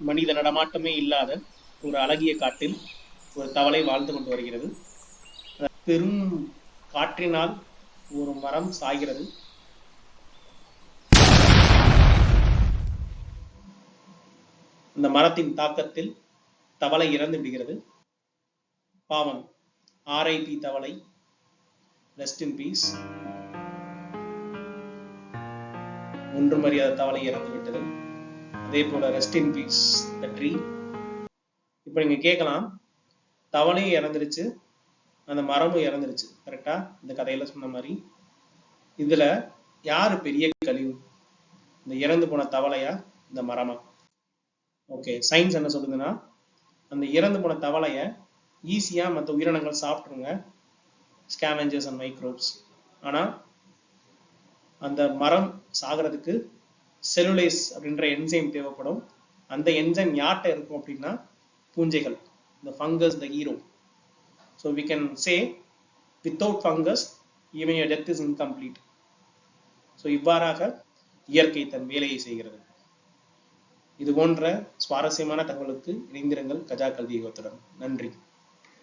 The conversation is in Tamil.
மனித நடமாட்டமே இல்லாத ஒரு அழகிய காட்டில் ஒரு தவளை வாழ்ந்து கொண்டு வருகிறது. பெரும் காற்றினால் ஒரு மரம் சாய்கிறது. அந்த மரத்தின் தாக்கத்தில் தவளை இறந்து விடுகிறது. பாவம். ஆர்ஐபி தவளை. ரெஸ்ட் இன் பீஸ் ஒன்றும் அறியாத தவளை இறந்து விட்டது. அதே போல rest in peace the tree இப்போ நீங்க கேட்கலாம் தவளையும் இறந்துருச்சு அந்த மரமும் இறந்துருச்சு கரெக்டா இந்த கதையில சொன்ன மாதிரி. இதுல யாரு பெரிய கழிவு? இந்த இறந்து போன தவளையா? இந்த மரமா? ஓகே சயின்ஸ் என்ன சொல்லுதுன்னா அந்த இறந்து போன தவளைய ஈஸியா மற்ற உயிரினங்கள் சாப்பிட்ருங்க ஸ்கேவெஞ்சர்ஸ் அண்ட் மைக்ரோப்ஸ் ஆனா அந்த மரம் சாகிறதுக்கு செலுலைஸ் அப்படின்ற என்சைம் தேவைப்படும். அந்த என்சைம் யார்கிட்ட இருக்கும் அப்படின்னா பூஞ்சைகள் இந்த fungus the hero so we can say without fungus even your death is incomplete. இவ்வாறாக இயற்கை தன் வேலையை செய்கிறது. இது போன்ற சுவாரஸ்யமான தகவலுக்கு இணைந்திருங்கள் கஜா கல்வி யோகத்துடன். நன்றி.